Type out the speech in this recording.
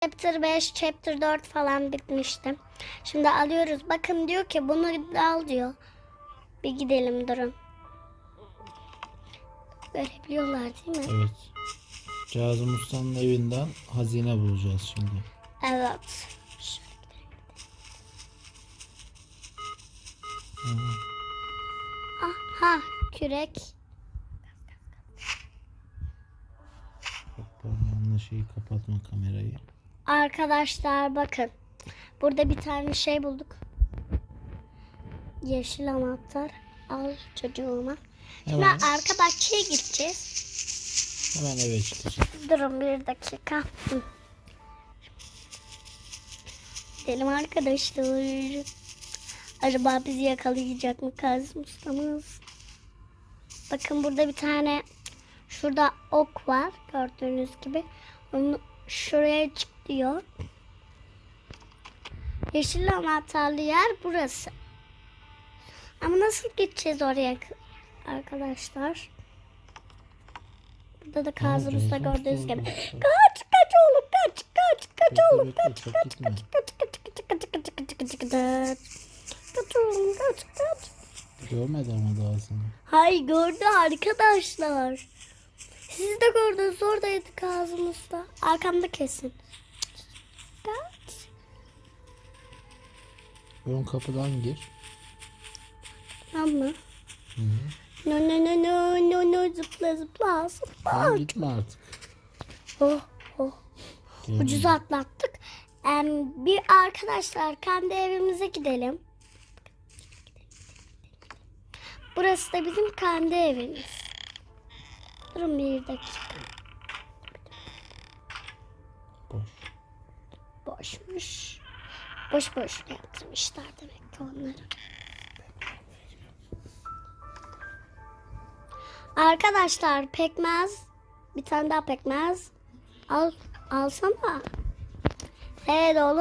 Chapter 5, Chapter 4 falan bitmişti. Şimdi alıyoruz. Bakın diyor ki bunu al diyor. Bir gidelim durun. Görebiliyorlar değil mi? Evet. Kazım Usta'nın evinden hazine bulacağız şimdi. Evet. Aha kürek. Bak ben yanlış şeyi kapatma kamerayı. Arkadaşlar bakın. Burada bir tane şey bulduk. Yeşil anahtar. Al çocuğuma. Şimdi Hemen, arka bahçeye gideceğiz. hemen eve çıkacağız. Durun bir dakika. Hı. Gidelim arkadaşlar. Acaba bizi yakalayacak mı Kazım ustamız? Bakın burada bir tane şurada ok var gördüğünüz gibi. Onu şuraya çık diyor. Yeşil anahtarlı yer burası. Ama nasıl gideceğiz oraya arkadaşlar? Burada da Kazım Aa, Usta Kazım gördüğünüz gibi. Kaç kaç oğlum kaç kaç kaç oğlum kaç kaç kaç kaç kaç kaç kaç kaç kaç kaç kaç kaç kaç oğlum kaç kaç Görmedi ama daha seni. Hay gördü arkadaşlar. Siz de gördünüz oradaydı Kazım Usta. Arkamda kesin. Ön kapıdan gir. Mı? Hı. No no no no no no zıpla zıpla zıpla. Tamam gitme artık. Oh oh. Gel. Ucuz atlattık. Em, bir arkadaşlar kendi evimize gidelim. Burası da bizim kendi evimiz. Durun bir dakika. Boş. Boşmuş. Boş boş yaptırmışlar demek ki onları. Arkadaşlar pekmez. Bir tane daha pekmez. Al, alsana. Evet oğlum.